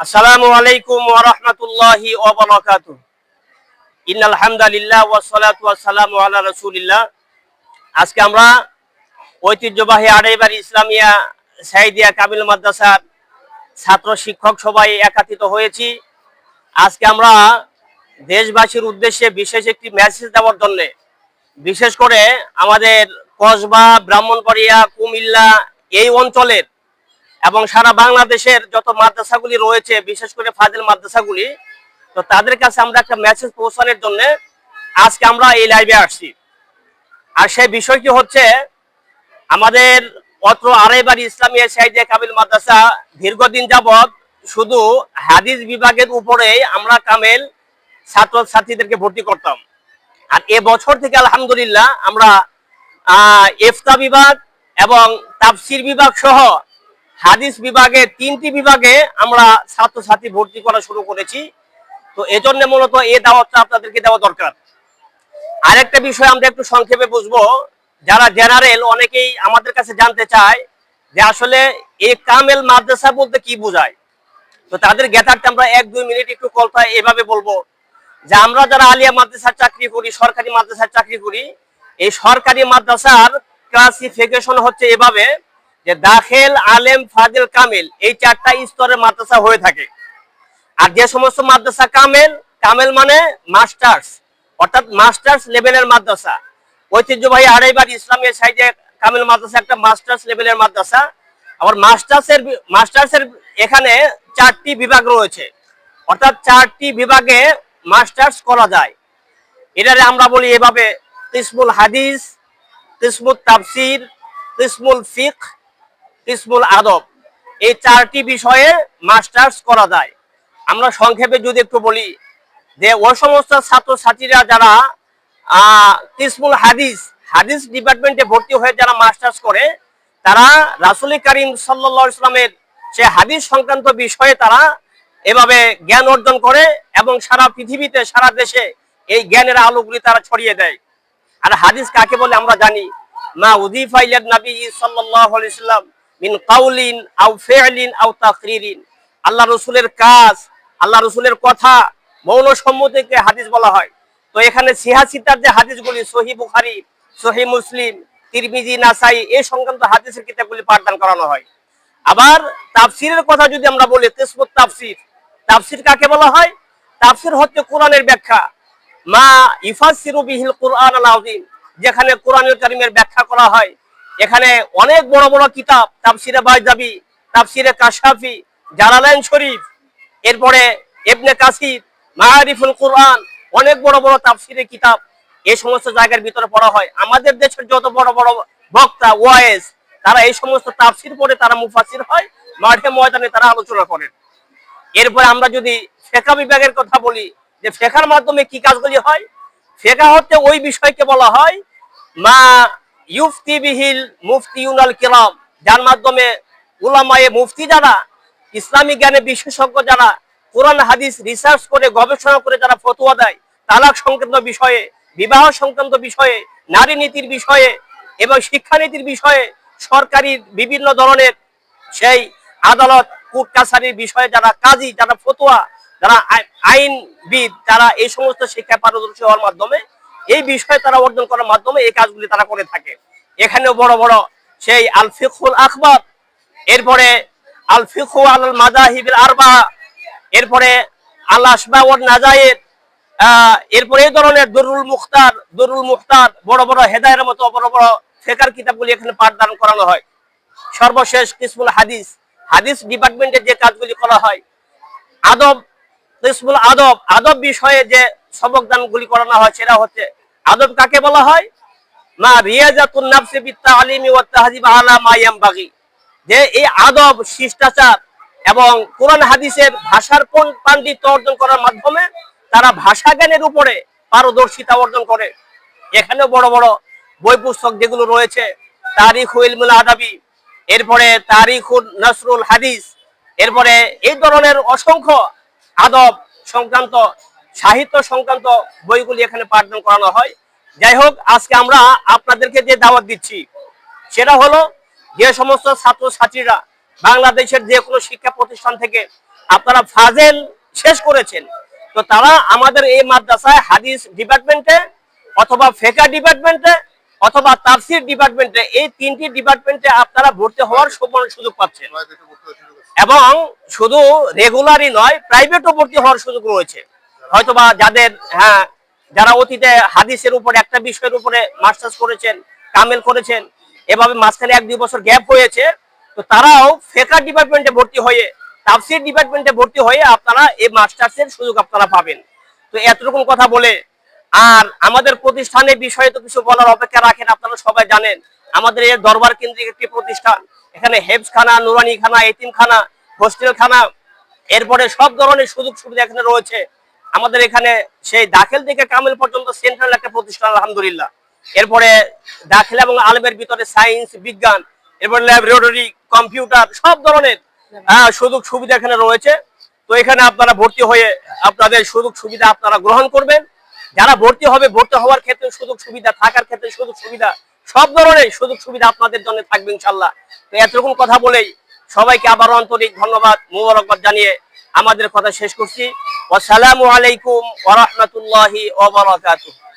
আসসালামু আলাইকুম ওয়া রাহমাতুল্লাহি ওয়া বারাকাতুহু। ইন্নাল হামদালিল্লাহ ওয়া সালাতু ওয়া সালামু আলা রাসূলিল্লাহ। আজকে আমরা ঐতিহ্যবাহী আড়াইবাড়ি ইসলামিয়া সাইদিয়া কামিল মাদ্রাসার ছাত্র শিক্ষক সবাই একাত্রিত হয়েছি। আজকে আমরা দেশবাসীর উদ্দেশ্যে বিশেষ একটি মেসেজ দেওয়ার জন্য, বিশেষ করে আমাদের কসবা, ব্রাহ্মণবাড়িয়া, কুমিল্লা এই অঞ্চলের এবং সারা বাংলাদেশের যত মাদ্রাসাগুলি রয়েছে, বিশেষ করে ফাজিল মাদ্রাসাগুলি, তো তাদের কাছে আমরা একটা মেসেজ পৌঁছানোর জন্য আজকে আমরা এই লাইভে আসছি। আর সেই বিষয়টি হচ্ছে, আমাদের অত্র আড়াইবাড়ি ইসলামিয়া সাইদিয়া কামিল মাদ্রাসা দীর্ঘদিন যাবৎ শুধু হাদিস বিভাগের উপরেই আমরা কামেল ছাত্র ছাত্রীদেরকে ভর্তি করতাম। আর এ বছর থেকে আলহামদুলিল্লাহ আমরা ইফতা বিভাগ এবং তাফসির বিভাগ সহ হাদিস বিভাগে, তিনটি বিভাগে আমরা ছাত্রছাত্রী ভর্তি করা শুরু করেছি। তো এজন্য মূলত এই দাওয়াতটা আপনাদেরকে দেওয়া দরকার। আরেকটা বিষয় আমরা একটু সংক্ষেপে বুঝব। যারা জেনারেল, অনেকেই আমাদের কাছে জানতে চায় যে আসলে এই কামেল মাদ্রাসা বলতে কি বোঝায়। তো তাদের জ্ঞাতার্থে আমরা এক, দুই মিনিট একটু কল্পা এভাবে বলব যে আমরা যারা আলিয়া মাদ্রাসার চাকরি করি, সরকারি মাদ্রাসার চাকরি করি, এই সরকারি মাদ্রাসার ক্লাসিফিকেশন হচ্ছে এভাবে যে দাখেল আলেম ফাজিল কামেল, এই চারটা স্তরের মাদ্রাসা হয়ে থাকে। আর যে সমস্ত মাদ্রাসা কামেল কামেল মানে মাস্টার্স, অর্থাৎ মাস্টার্স লেভেলের মাদ্রাসা। ঐতিহ্যবাহী আড়াইবার ইসলামের সাইডে কামেল মাদ্রাসা একটা মাস্টার্স লেভেলের মাদ্রাসা। আবার মাস্টার্সের মাস্টার্সের এখানে চারটি বিভাগ রয়েছে। অর্থাৎ চারটি বিভাগে মাস্টার্স করা যায়। এটারে আমরা বলি এভাবে কিসমুল হাদিস কিসমুল তাফসির কিসমুল ফিক কিসমুল আদব। এই চারটি বিষয়ে মাস্টার্স করা যায়। আমরা সংক্ষেপে যদি একটু বলি যে ওই সমস্ত ছাত্রছাত্রীরা যারা আহ, কিসমুল হাদিস হাদিস ডিপার্টমেন্টে ভর্তি হয়ে যারা মাস্টার্স করে তারা রাসুল করিম সাল্লা ইসলামের সে হাদিস সংক্রান্ত বিষয়ে তারা এভাবে জ্ঞান অর্জন করে এবং সারা পৃথিবীতে সারা দেশে এই জ্ঞানের আলোগুলি তারা ছড়িয়ে দেয়। আর হাদিস কাকে বলে আমরা জানি? মা উদিফা ইলান নবী সাল্লাল্লাহু আলাইহি সাল্লাম মিন কাউলিন আও ফি'লিন আও তাকরিরিন। আল্লাহ রসুলের কাজ, আল্লাহ রসুলের কথা মৌন সম্মতিকে হাদিস বলা হয়। তো এখানে সিহাসিতার যে হাদিসগুলি, সহি বুখারী, সহি মুসলিম, তিরমিজি, নাসাই এই সংক্রান্ত হাদিসের কিতাবগুলি পাঠদান করানো হয়। আবার তাফসিরের কথা যদি আমরা বলি তেসমুত তাফসির। তাফসির কাকে বলা হয়? তাফসির হচ্ছে কোরআনের ব্যাখ্যা। মা ইফাসিরু বিহিল কোরআন আল যেখানে কোরআনুল কারীমের ব্যাখ্যা করা হয়। এখানে অনেক বড় বড় কিতাব, তাফসিরে বাইজাবি, তাফসিরে কাশাফি, জালালাইন শরীফ, এরপরে ইবনে কাসির, মাআরিফুল কোরআন, অনেক বড় বড় তাফসিরের কিতাব এই সমস্ত জায়গার ভিতরে পড়া হয়। আমাদের দেশের যত বড় বড় বক্তা ওয়াইস তারা এই সমস্ত তাফসির পড়ে তারা মুফাসির হয়, মাঠে ময়দানে তারা আলোচনা করেন। এরপরে আমরা যদি ফেকা বিভাগের কথা বলি, যে ফেকার মাধ্যমে কি কাজগুলি হয়? ফেকা হচ্ছে ওই বিষয়কে বলা হয়, মা ইউফতি বিহিল মুফতি ইউনাল কিরাম, যার মাধ্যমে উলামায়ে মুফতি যারা, ইসলামী জ্ঞানে বিশেষজ্ঞ যারা, কোরআন, হাদিস রিসার্চ করে, গবেষণা করে যারা ফতোয়া দেয়, তালাক সংক্রান্ত বিষয়ে, বিবাহ সংক্রান্ত বিষয়ে, নারী নীতির বিষয়ে এবং শিক্ষানীতির বিষয়ে সরকারি বিভিন্ন ধরনের সেই আদালত, কোর্ট কাছারির বিষয়ে যারা কাজী, যারা ফতোয়া, যারা আই- আইনবিদ, যারা এই সমস্ত শিক্ষায় পারদর্শী হওয়ার মাধ্যমে এই বিষয়ে তারা অর্জন করার মাধ্যমে এই কাজগুলি তারা করে থাকে। এখানেও বড় বড় সেই আল ফিকুল আখবর, এরপরে আল ফিকু আল মাদাহিবিল আরবা, এরপরে আল আসবা ওয়ান নাজায়ের এরপরে এই ধরনের দরুল মুখতার দরুল মুখতার, বড় বড় হেদায়ের মতো বড় বড় ফেকার কিতাবগুলি এখানে পাঠদান করানো হয়। সর্বশেষ কিসমুল হাদিস হাদিস ডিপার্টমেন্টে যে কাজগুলি করা হয়, আদব, কিসমুল আদব আদব বিষয়ে যে সবক দানগুলি করানো হয়, সেটা হচ্ছে আদব কাকে বলা হয়? মা রিয়াজাতুন নাফসি বিত্তালিমি ওয়াত তাহজিব আলা মা ইয়ামবাগি যে এই আদব, শিষ্টাচার এবং কোরআন হাদিসের ভাষার কোন পাণ্ডিত্য অর্জন করার মাধ্যমে তারা ভাষা জ্ঞানের উপরে পারদর্শিতা অর্জন করে। এখানেও বড় বড় বই পুস্তক যেগুলো রয়েছে, তারিখ ইলমুল আদাবি, এরপরে তারিখুল নসরুল হাদিস, এরপরে এই ধরনের অসংখ্য আদব সংক্রান্ত সাহিত্য সংক্রান্ত বইগুলি এখানে পাঠদান করানো হয়। যাই হোক, আজকে আমরা আপনাদেরকে যে দাওয়াত দিচ্ছি, সেটা হলো যে সমস্ত ছাত্র ছাত্রীরা বাংলাদেশের যে কোনো শিক্ষা প্রতিষ্ঠান থেকে আপনারা ফাজেল শেষ করেছেন, তো তারা আমাদের এই মাদ্রাসায় হাদিস ডিপার্টমেন্টে অথবা ফেকা ডিপার্টমেন্টে অথবা তাফসির ডিপার্টমেন্টে এই তিনটি ডিপার্টমেন্টে আপনারা ভর্তি হওয়ার সমান সুযোগ পাচ্ছেন। এবং শুধু রেগুলারই নয় প্রাইভেটও ভর্তি হওয়ার সুযোগ রয়েছে। হয়তোবা যাদের হ্যাঁ যারা অতীতে হাদিসের উপর, একটা বিষয়ের উপরে মাস্টার্স করেছেন, কামেল করেছেন, এভাবে মাঝখানে এক দুই বছর গ্যাপ হয়েছে, তো তারাও ফেকার ডিপার্টমেন্টে ভর্তি হয়ে, তাফসির ডিপার্টমেন্টে ভর্তি হয়ে আপনারা এই মাস্টার্সের সুযোগ আপনারা পাবেন। তো এতটুকুন কথা বলে, আর আমাদের প্রতিষ্ঠানের বিষয়ে তো কিছু বলার অপেক্ষা রাখেন, আপনারা সবাই জানেন, আমাদের এই দরবার কেন্দ্রিক একটি প্রতিষ্ঠান, এখানে হেফস খানা নুরানি খানা এতিম খানা হোস্টেল খানা এরপরে সব ধরনের সুযোগ সুবিধা এখানে রয়েছে। আমাদের এখানে সেই দাখিল থেকে কামিল পর্যন্ত সেন্ট্রাল একটা প্রতিষ্ঠান, আলহামদুলিল্লাহ। এরপরে দাখিল এবং আলমের ভিতরে সায়েন্স, বিজ্ঞান, এরপরে ল্যাবরেটরি কম্পিউটার, সব ধরনের সুযোগ সুবিধা এখানে রয়েছে। তো এখানে আপনারা ভর্তি হয়ে আপনাদের সুযোগ সুবিধা আপনারা গ্রহণ করবেন। যারা ভর্তি হবে, ভর্তি হওয়ার ক্ষেত্রে সুযোগ সুবিধা, থাকার ক্ষেত্রে সুযোগ সুবিধা, সব ধরনের সুযোগ সুবিধা আপনাদের জন্য থাকবে ইনশাল্লাহ তো এতরকম কথা বলেই সবাইকে আবার আন্তরিক ধন্যবাদ, মোবারকবাদ জানিয়ে আমাদের কথা শেষ করছি। আসসালামু আলাইকুম ওয়া রাহমাতুল্লাহি ওয়া বারাকাতুহু